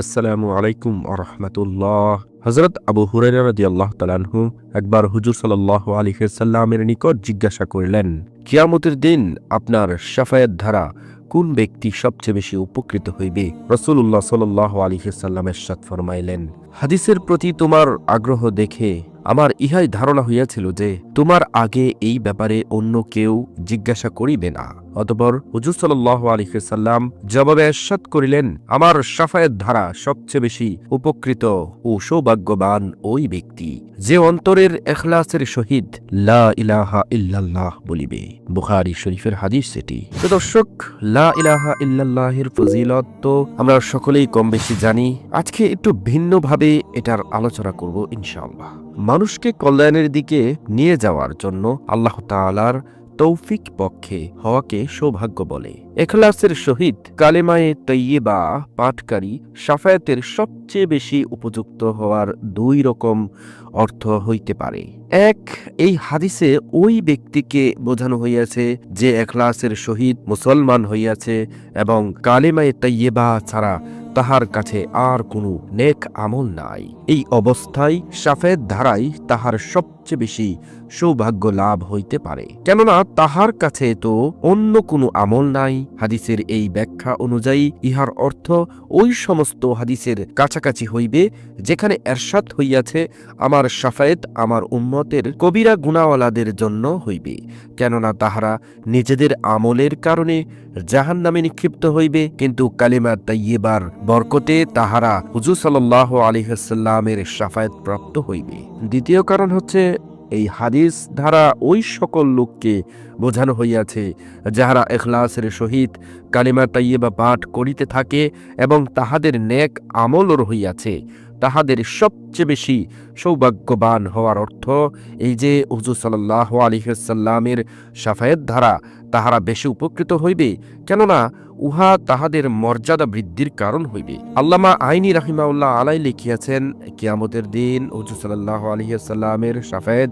আসসালামু আলাইকুম আরহামতুল্লাহ হজরত আবু হুরাইরা আল্লাহ তালানহু একবার হুজুর সাল্লাহ আলী সাল্লামের নিকট জিজ্ঞাসা করলেন, কিয়ামতের দিন আপনার সাফায়াত ধারা কোন ব্যক্তি সবচেয়ে বেশি উপকৃত হইবে? রসুল্লাহ সাল আলী সাল্লামের এরশাদ ফরমাইলেন, হাদিসের প্রতি তোমার আগ্রহ দেখে আমার ইহাই ধারণা হইয়াছিল যে তোমার আগে এই ব্যাপারে অন্য কেউ জিজ্ঞাসা করিবে না। অতপর হুজুর সাল্লাহ আলিফাল্লাম জবাবে এরশাদ করিলেন, আমার সাফায়ের ধারা সবচেয়ে বেশি উপকৃত ও সৌভাগ্যবান ওই ব্যক্তি যে অন্তরের এখলাসের সহিত লা ইলাহা ইল্লাল্লাহ বলিবে। বুখারি শরীফের হাদিস সেটি তো দর্শক, লা ফজিলত তো আমরা সকলেই কম বেশি জানি। আজকে একটু ভিন্নভাবে এটার আলোচনা করব ইনশাল্লাহ মানুষকে কল্যাণের দিকে নিয়ে যাওয়ার জন্য আল্লাহ তাআলার তৌফিক পক্ষে হওয়াকে সৌভাগ্য বলে। এখলাসের সহিত কালেমায়ে তৈয়বা পাঠকারী সাফায়াতের সবচেয়ে বেশি উপযুক্ত হওয়ার দুই রকম অর্থ হইতে পারে। এক, এই হাদিসে ওই ব্যক্তিকে বোঝানো হইয়াছে যে এখলাসের সহিত মুসলমান হইয়াছে এবং কালেমায়ে তৈয়বা ছাড়া তাহার কাছে আর কোনো নেক আমল নাই। এই অবস্থায় সাফেদ ধারাই তাহার সবচেয়ে বেশি সৌভাগ্য লাভ হইতে পারে। কেননা তাহার কাছে তো অন্য কোনো আমল নাই। হাদিসের এই ব্যাখ্যা অনুযায়ী ইহার অর্থ ওই সমস্ত হাদিসের কাছাকাছি হইবে, যেখানে এরশাদ হইয়াছে, আমার সাফায়েত আমার উম্মতের কবিরা গুণাওয়ালাদের জন্য হইবে। কেননা তাহারা নিজেদের আমলের কারণে জাহান নামে নিক্ষিপ্ত হইবে, কিন্তু কালিমা তাইয়েবার বরকতে তাহারা হুজুর সাল্লাহ আলিহাসাল্লামের সাফায়াত প্রাপ্ত হইবে। দ্বিতীয় কারণ হচ্ছে, এই হাদিস ধারা ওই সকল লোককে বোঝানো হইয়াছে, যাহারা এখলাসের সহিত কালিমা তাইয়েবা পাঠ করিতে থাকে এবং তাহাদের নেক আমলর হইয়াছে তাহাদের সবচেয়ে বেশি সৌভাগ্যবান হওয়ার অর্থ এই যে হুজুর সাল্লাহ আলিহাসাল্লামের সাফায়েত ধারা তাহারা বেশি উপকৃত হইবে, কেননা উহা তাহাদের মর্যাদা বৃদ্ধির কারণ হইবে। আল্লামা আইনি রাহিমাউল্লাহ আলাই লিখিয়াছেন, কিয়ামতের দিন হুজুর সাল্লাহ আলিহাসাল্লামের সাফেদ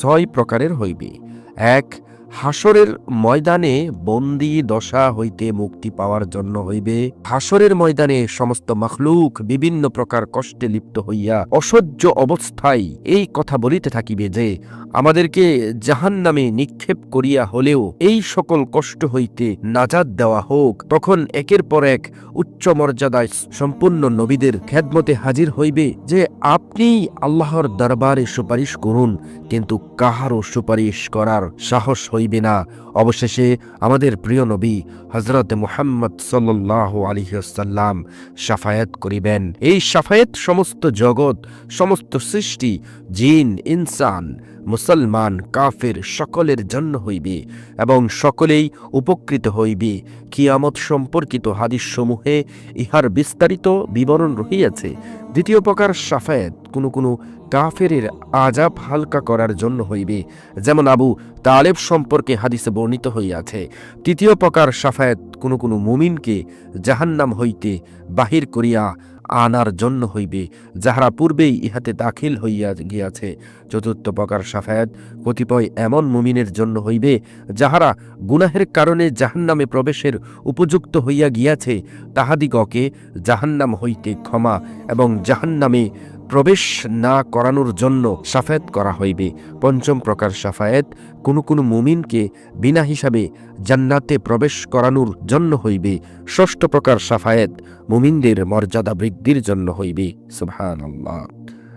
ছয় প্রকারের হইবে। এক হাসরের ময়দানে বন্দি দশা হইতে মুক্তি পাওয়ার জন্য হইবে। হাসরের ময়দানে সমস্ত মখলুক বিভিন্ন প্রকার কষ্টে লিপ্ত হইয়া অসহ্য অবস্থায় এই কথা বলিতে থাকিবে যে, আমাদেরকে জাহান নামে নিক্ষেপ করিয়া হলেও এই সকল কষ্ট হইতে নাজাদ দেওয়া হোক। তখন একের পর এক উচ্চ মর্যাদায় সম্পূর্ণ নবীদের খেদমতে হাজির হইবে যে আপনি আল্লাহর দরবারে সুপারিশ করুন, কিন্তু কাহারও সুপারিশ করার সাহস হইবে না। অবশেষে আমাদের প্রিয় নবী হজরত মুহাম্মদ সাল্লাহ আলিহাসাল্লাম সাফায়াত করিবেন। এই সাফায়াত সমস্ত জগৎ, সমস্ত সৃষ্টি, জিন, ইনসান মুসলমান, কাফের সকলের জন্য হইবে এবং সকলেই উপকৃত হইবে। কিয়ামত সম্পর্কিত হাদিস সমূহে ইহার বিস্তারিত বিবরণ রহিয়াছে। দ্বিতীয় প্রকার সাফায়াত, কোনো কোনো কাফেরের আজাব হালকা করার জন্য হইবে, যেমন আবু তালেব সম্পর্কে হাদিসে বর্ণিত হইয়াছে। তৃতীয় প্রকার সাফায়াত, কোনো কোনো মুমিনকে জাহান্নাম হইতে বাহির করিয়া আনার জন্য হইবে, যাহারা পূর্বেই ইহাতে দাখিল হইয়া গিয়াছে। চতুর্থ প্রকার সাফায়াত, কতিপয় এমন মুমিনের জন্য হইবে, যাহারা গুনাহের কারণে জাহান্নামে প্রবেশের উপযুক্ত হইয়া গিয়াছে, তাহাদিগকে জাহান্নাম হইতে ক্ষমা এবং জাহান্নামে প্রবেশ না করানোর জন্য সাফায়াত করা হইবে। পঞ্চম প্রকার সাফায়াত, কোনো কোনো মুমিনকে বিনা হিসাবে জান্নাতে প্রবেশ করানোর জন্য হইবে। ষষ্ঠ প্রকার সাফায়াত, মুমিনদের মর্যাদা বৃদ্ধির জন্য হইবে। সুবহান আল্লাহ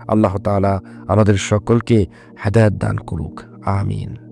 আল্লাহ তালা আমাদের সকলকে হেদায়ত দান করুক। আমিন।